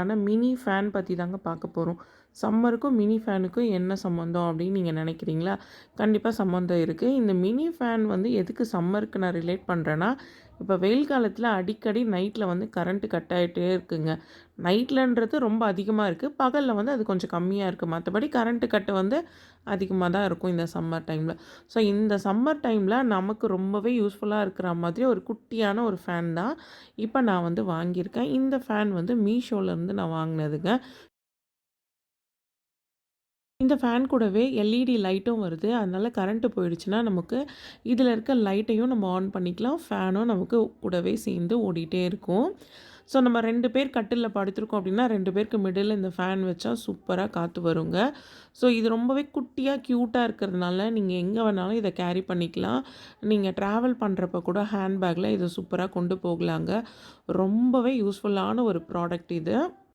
ஆனால் mini fan பற்றி தாங்க பார்க்க போகிறோம் சம்மருக்கும் மினி ஃபேனுக்கும் என்ன சம்மந்தம் அப்படின்னு நீங்கள் நினைக்கிறீங்களா? கண்டிப்பாக சம்மந்தம் இருக்குது இந்த மினி ஃபேன் வந்து எதுக்கு சம்மருக்கு நான் ரிலேட் பண்ணுறேன்னா இப்போ வெயில் காலத்தில் அடிக்கடி நைட்டில் வந்து கரண்ட்டு கட் ஆகிட்டே இருக்குங்க. நைட்லன்றது ரொம்ப அதிகமாக இருக்குது பகலில் வந்து அது கொஞ்சம் கம்மியாக இருக்குது மற்றபடி கரண்ட்டு கட்டு வந்து அதிகமாக தான் இருக்கும் இந்த சம்மர் டைமில். ஸோ இந்த சம்மர் டைமில் நமக்கு ரொம்பவே யூஸ்ஃபுல்லாக இருக்கிற மாதிரி ஒரு குட்டியான ஒரு ஃபேன் தான் இப்போ நான் வந்து வாங்கியிருக்கேன். இந்த ஃபேன் வந்து மீஷோலேருந்து நான் வாங்கினதுங்க. இந்த ஃபேன் கூடவே எல்இடி லைட்டும் வருது. அதனால் கரண்ட்டு போயிடுச்சுன்னா நமக்கு இதில் இருக்க லைட்டையும் நம்ம ஆன் பண்ணிக்கலாம். ஃபேனும் நமக்கு கூடவே சேர்ந்து ஓடிட்டே இருக்கும். ஸோ நம்ம ரெண்டு பேர் கட்டிலில் படுத்திருக்கோம் அப்படின்னா ரெண்டு பேருக்கு மிடில் இந்த ஃபேன் வச்சா சூப்பராக காற்று வருங்க. ஸோ இது ரொம்பவே குட்டியாக க்யூட்டாக இருக்கிறதுனால நீங்கள் எங்கே வேணாலும் இதை கேரி பண்ணிக்கலாம். நீங்கள் ட்ராவல் பண்ணுறப்ப கூட ஹேண்ட்பேக்கில் இதை சூப்பராக கொண்டு போகலாங்க. ரொம்பவே யூஸ்ஃபுல்லான ஒரு ப்ராடக்ட் இது.